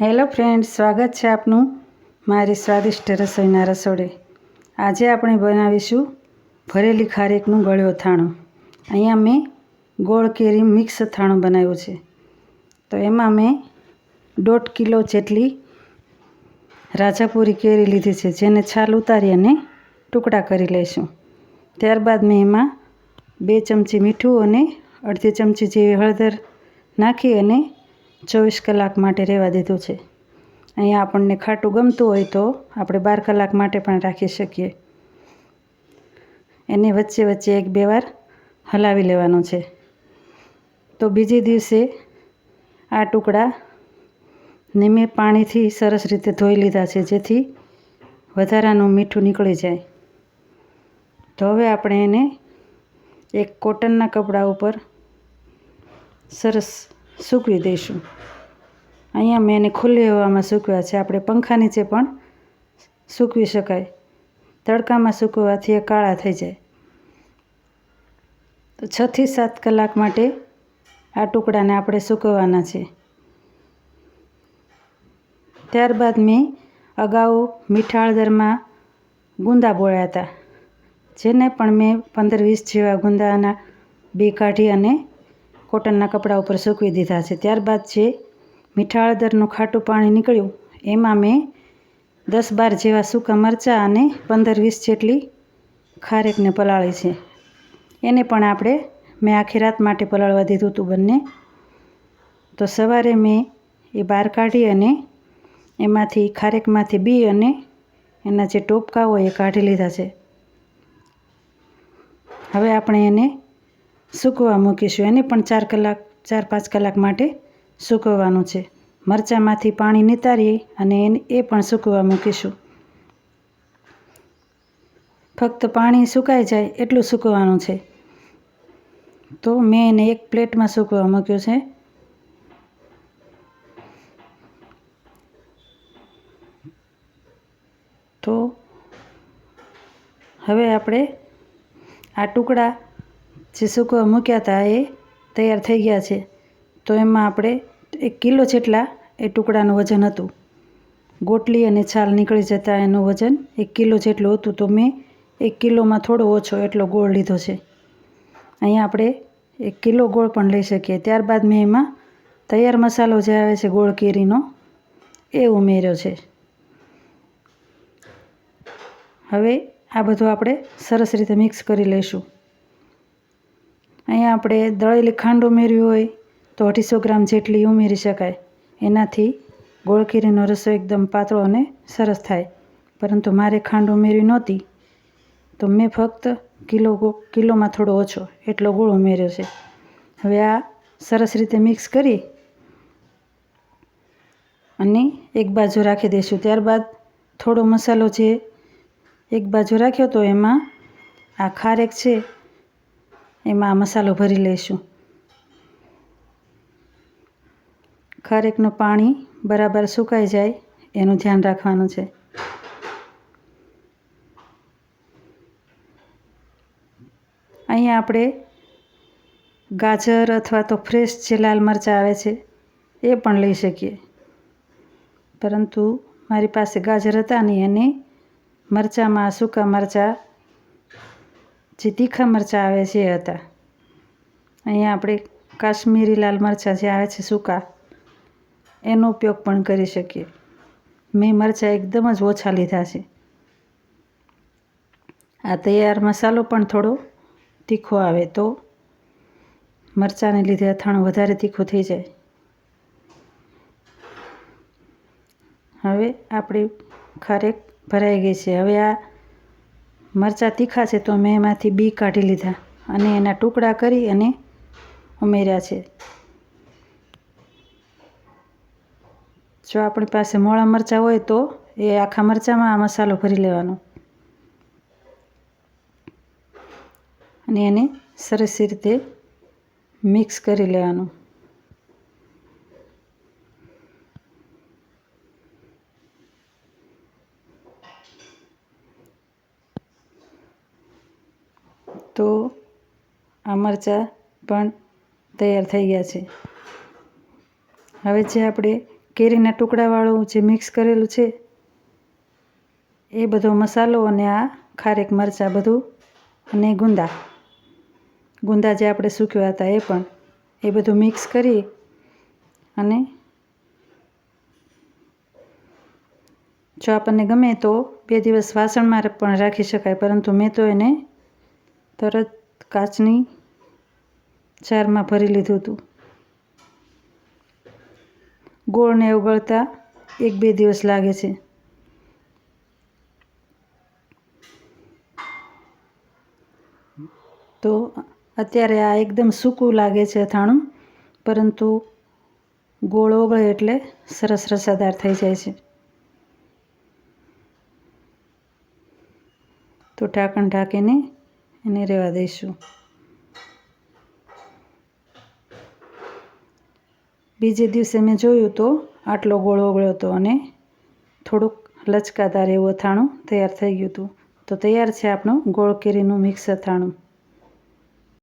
Hello friends, સ્વાગત છે આપનું મારી સ્વાદિષ્ટ રસોઈના રસોડે. આજે આપણે બનાવીશું ભરેલી ખારેકનું ગળ્યો અથાણું અહીંયા મેં ગોળ કેરી મિક્સ અથાણું બનાવ્યું છે. તો એમાં મેં દોઢ કિલો જેટલી રાજાપુરી કેરી લીધી છે, જેને છાલ ઉતારી અને ટુકડા કરી લઈશું. ત્યારબાદ મેં એમાં બે ચમચી મીઠું અને અડધી ચમચી જેવી હળદર નાખી અને ચોવીસ કલાક માટે રહેવા દીધું છે. અહીંયા આપણને ખાટું ગમતું હોય તો આપણે બાર કલાક માટે પણ રાખી શકીએ. એને વચ્ચે વચ્ચે એક બે વાર હલાવી લેવાનું છે. તો બીજે દિવસે આ ટુકડા ને પાણીથી સરસ રીતે ધોઈ લીધા છે, જેથી વધારાનું મીઠું નીકળી જાય. તો હવે આપણે એને એક કોટનના કપડા ઉપર સરસ સૂકવી દઈશું. અહીંયા મેં એને ખુલ્લી હવામાં સૂકવ્યા છે. આપણે પંખા નીચે પણ સૂકવી શકાય. તડકામાં સૂકવવાથી એ કાળા થઈ જાય. તો છથી સાત કલાક માટે આ ટુકડાને આપણે સૂકવવાના છે. ત્યારબાદ મેં અગાઉ મીઠાળદરમાં ગુંદા બોળ્યા હતા. જેને પણ મેં પંદર વીસ જેવા ગુંદાના બી કાઢી અને કોટનના કપડા ઉપર સૂકવી દીધા છે. ત્યારબાદ જે મીઠા હળદરનું ખાટું પાણી નીકળ્યું, એમાં મેં દસ બાર જેવા સૂકા મરચાં અને પંદર વીસ જેટલી ખારેકને પલાળી છે. એને પણ આપણે મેં આખી રાત માટે પલાળવા દીધું હતું બંને. તો સવારે મેં એ બહાર કાઢી અને એમાંથી ખારેકમાંથી બી અને એના જે ટોપકા હોય એ કાઢી લીધા છે. હવે આપણે એને સૂકવવા મૂકીશું. એને પણ ચાર કલાક, ચાર, પાંચ કલાક માટે સૂકવવાનું છે. મરચાંમાંથી પાણી નિતારી અને એને, એ પણ સૂકવવા મૂકીશું. ફક્ત પાણી સુકાઈ જાય એટલું સૂકવવાનું છે. તો મેં એને એક પ્લેટમાં સૂકવવા મૂક્યું છે. તો હવે આપણે આ ટુકડા જે સુકવા મૂક્યા હતા એ તૈયાર થઈ ગયા છે. તો એમાં આપણે એક કિલો જેટલા એ ટુકડાનું વજન હતું. ગોટલી અને છાલ નીકળી જતાં એનું વજન એક કિલો જેટલું હતું. તો મેં એક કિલોમાં થોડો ઓછો એટલો ગોળ લીધો છે. અહીંયા આપણે એક કિલો ગોળ પણ લઈ શકીએ. ત્યારબાદ મેં એમાં તૈયાર મસાલો જે આવે છે ગોળ કેરીનો, એ ઉમેર્યો છે. હવે આ બધું આપણે સરસ રીતે મિક્સ કરી લઈશું. અહીંયા આપણે દળેલી ખાંડ ઉમેરવી હોય તો અઢીસો ગ્રામ જેટલી ઉમેરી શકાય. એનાથી ગોળખીરીનો રસો એકદમ પાતળો અને સરસ થાય. પરંતુ મારે ખાંડ ઉમેરવી નહોતી, તો મેં ફક્ત કિલો કિલોમાં થોડો ઓછો એટલો ગોળ ઉમેર્યો છે. હવે આ સરસ રીતે મિક્સ કરી અને એક બાજુ રાખી દઈશું. ત્યારબાદ થોડો મસાલો જે એક બાજુ રાખ્યો તો એમાં આ ખારેક છે એમાં આ મસાલો ભરી લઈશું ખારેકનું પાણી બરાબર સુકાઈ જાય, એનું ધ્યાન રાખવાનું છે. અહીંયા આપણે ગાજર અથવા તો ફ્રેશ જે લાલ મરચાં આવે છે, એ પણ લઈ શકીએ. પરંતુ મારી પાસે ગાજર હતા નહીં અને મરચાંમાં સૂકા મરચાં જે તીખા મરચાં આવે છે એ હતા. અહીંયા આપણે કાશ્મીરી લાલ મરચાં જે આવે છે સૂકા, એનો ઉપયોગ પણ કરી શકીએ. મેં મરચાં એકદમ જ ઓછા લીધા છે. આ તૈયાર મસાલો પણ થોડો તીખો આવે તો મરચાંને લીધે અથાણું વધારે તીખું થઈ જાય. હવે આપણી ખારેક ભરાઈ ગઈ છે. હવે આ મરચાં તીખા છે તો મેં એમાંથી બી કાઢી લીધા અને એના ટુકડા કરી અને ઉમેર્યા છે. જો આપણી પાસે મોળા મરચાં હોય તો એ આખા મરચાંમાં આ મસાલો ભરી લેવાનો. અને એને સરસ રીતે મિક્સ કરી લેવાનું. તો આ મરચાં પણ તૈયાર થઈ ગયા છે. હવે જે આપણે કેરીના ટુકડાવાળું જે મિક્સ કરેલું છે, એ બધો મસાલો અને આ ખારેક મરચાં બધું અને ગુંદા. ગુંદા જે આપણે સૂક્યા હતા એ પણ એ બધું મિક્સ કરી અને જો આપણને ગમે તો બે દિવસ વાસણમાં પણ રાખી શકાય, પરંતુ મેં તો એને તરત કાચની ચારમાં ભરી લીધું હતું. ગોળને ઉગળતા એક બે દિવસ લાગે છે. તો અત્યારે આ એકદમ સૂકું લાગે છે અથાણું, પરંતુ ગોળ ઓગળે એટલે સરસ રસાદાર થઈ જાય છે. તો ઢાંકણ ઢાંકીને એને રહેવા દઈશું. બીજે દિવસે મેં જોયું તો આટલો ગોળ ઓગળ્યો હતો અને થોડુંક લચકાદાર એવું અથાણું તૈયાર થઈ ગયું હતું. તો તૈયાર છે આપણું ગોળ કેરીનું મિક્સ અથાણું.